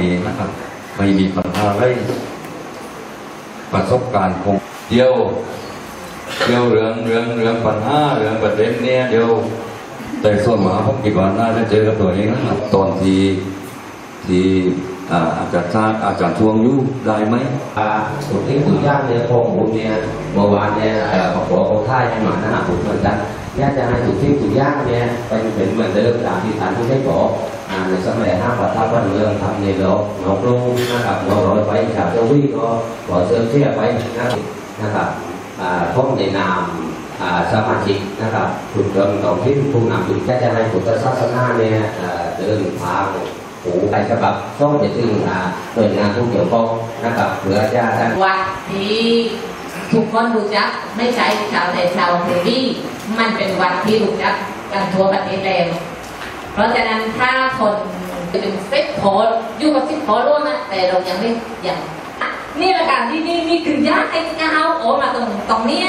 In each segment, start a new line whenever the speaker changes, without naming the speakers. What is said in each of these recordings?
นี้นะครับไม่มีปัญหาอะไรประสบการณ์คงเดียวเดียวเรื่องเรื่องเรื่องปัญหาเรื่องประเด็นเนี่ยเดียวแต่ส่วนหมาผมคิดว่าน่าจะเจอกับตัวเองนะครับตอนที่ที่อาอาจารย์ชาติอาจารย์ทวงยู่ได้ไหม
อ่าสุดที่สุดยากเนี่ยพงผมเนี่ยเมื่อวานเนี่ยเอ่อขอขอท่ายให้หมานะฮะผมเหมือนกันอยากจะให้สุดที่สุดยากเนี่ยเป็นเป็นเหมือนเดิมตามที่ท่านผู้ได้บอก อ่าในสมัยห้าประทับวันเรื่องทำในโลกน้องรุ่งนะครับน้องร้อยไปชาวเจ้าวี่งก็ขอเชิญเชื่อไปนะครับนะครับอ่าพ้องในนามสมาชิกนะครับถูกเดิมต่อที่ผู้นำจุดแค่จะให้พุทธศาสนาเนี่ยเดินทางหูไปฉบับก็จะถึงอ่าหน่วยงานผู้เกี่ยวข้องนะครับเพื่อจะท่าน
วัดที่ทุกคนรู้จักไม่ใช่ชาวไทยชาวเทวีมันเป็นวัดที่รู้จักกันทั่วประเทศแล้ว เพราะฉะนั้นถ้าคนจะเป็นเซ็ตโพสอยู่กับซิปโพสร่วมนะแต่เรายังไม่ยังนี่แหละค่ะนี่นี่นี่คือยากไอ้เอาโอ้มาตรงตรงเนี้ย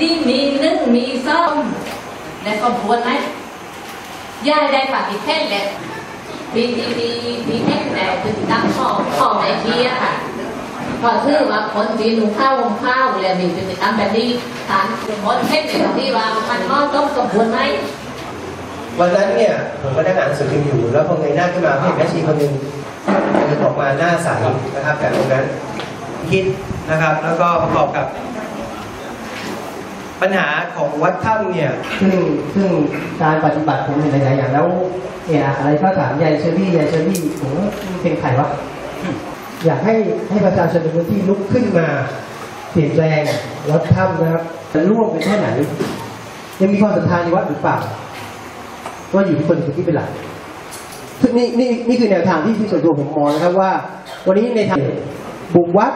นี่มีนึ่งมีส้มและก็บวนไหมย่ายได้ปฏิเทศแหละที่ที่ที่ที่แท่งแต่คือตั้งข้อข้อในที่อะค่ะพอถือว่าคนจีนหุงข้าวหุงข้าวแล้วมีพฤติกรรมแบบนี้ฐานคนเห็นในตรงที่ว่ามันเหมาะสมสมควรไหม
วันนั้นเนี่ยผมก็นั่งอ่านสือพิมพ์อยู่ แล้วพอเงยหน้าขึ้นมาเห็นแม่ชีคนหนึ่งเดินออกมาหน้าใสนะครับแต่ตรงนั้นคิดนะครับ แล้วก็ประกอบกับ ปัญหาของวัดถ้ำเนี่ย
ซึ่งซึ่งการปฏิบัติผมเห็นหลายๆอย่างแล้วเนี่ยอะไรก็ถามยายเชอรี่ยายเชอรี่ผมว่าเป็นใครวะอยากให้ให้ประชาชนในพื้นที่ลุกขึ้นมาเปลี่ยนแปลงวัดถ้ำนะครับจะร่วมกันแค่ไหนยังมีความศรัทธาในวัดหรือเปล่า ก็อยู่ที่คนในพื้นที่เป็นหลักซึ่งนี่นี่นี่คือแนวทางที่ที่ส่วนตัวผมมองนะครับว่า วันนี้ในทางบุกวัด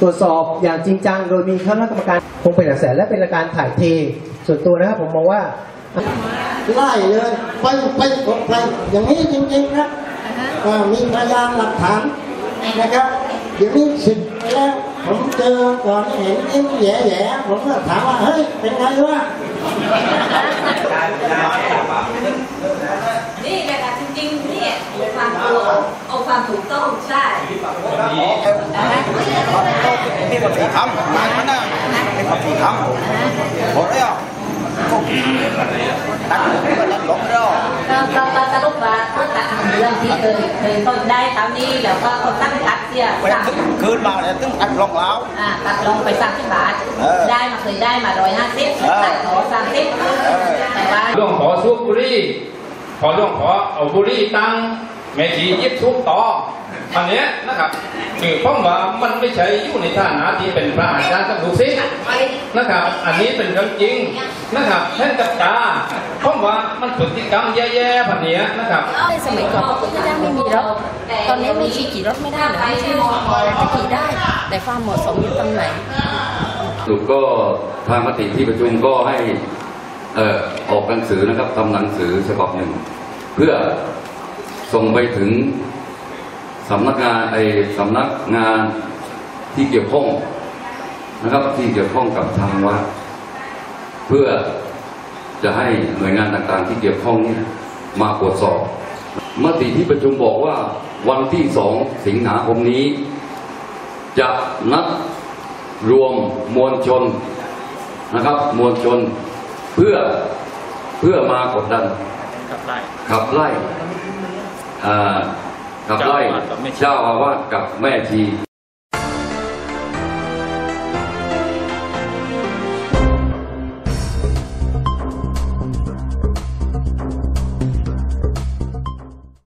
ตรวจสอบอย่างจริงจังโดยมีคณะกรรมการคงเป็นกระแสและเป็นการถ่ายเท ส่วนตัวนะครับผมมองว่า
ไล่เลยไปไปกดไปอย่างนี้จริงๆครับอ่ามีพยานหลักฐานนะครับเดี๋ยวนี้สิบไปแล้วผมเจอก่อนเห็นเอ็มแย่ๆผมก็ถามว่าเฮ้ยเป็นไงวะ
นี่แหละค่ะจริงๆเนี่ยเอาความตัวเอาความ ถูกต้องใช่นะคะ
นี่มันสีทำงานมันนะนี่มันสีทำหมดแล้วตัดมันหลงแล้ว
ก็ก็ก็สรุปว่าต้นตัดเรื่องที่เคยเคยต้นได้คราวนี้แล้วก็คนตั้งตัดเสีย
ไป
สั่ง
ตึ้งคืนมาเนี่ยตึ้งตัดลงแล้ว
อ่าตัดลงไปสามสิบบาทได้มาเคยได้มาร้อยห้าสิบตัดขอสามสิบแต่ว่า
หลวงขอสูบบุหรี่พอหลวงขอเอาบุรีตั้ง แม่ชียิบทุบต่ออันเนี้ยนะครับคือเพราะว่ามันไม่ใช่อยู่ในฐานะที่เป็นพระอาจารย์กับลูกศิษย์นะครับ อันนี้เป็นเรื่องจริงนะครับแท่นกับตาเพราะว่ามันพฤติกรรมแย่ๆแบบเนี้ยนะครับ
ในสมัยก่อนพระพุทธเจ้าไม่มีรถตอนนี้ไม่ขี่ขี่รถไม่ได้เหรอไม่ใช่จะขี่ได้ แต่ความเหมาะสมอยู่ตรงไหน
สรุปก็ทางมติที่ประชุมก็ให้เอ่อออกหนังสือนะครับทำหนังสือฉบับหนึ่ง เพื่อ ส่งไปถึงสำนักงานไอสำนักงานที่เกี่ยวข้องนะครับที่เกี่ยวข้องกับทางวัดเพื่อจะให้หน่วยงานต่างๆ ที่เกี่ยวข้องเนี่ยมาตรวจสอบมติที่ประชุมบอกว่าวันที่สองสิงหาคมนี้ จะนัดรวมมวลชนนะครับ มวลชนเพื่อเพื่อมากดดันขับไล่ อ่าขับไล่เจ้าอาวาสกับแม่ชี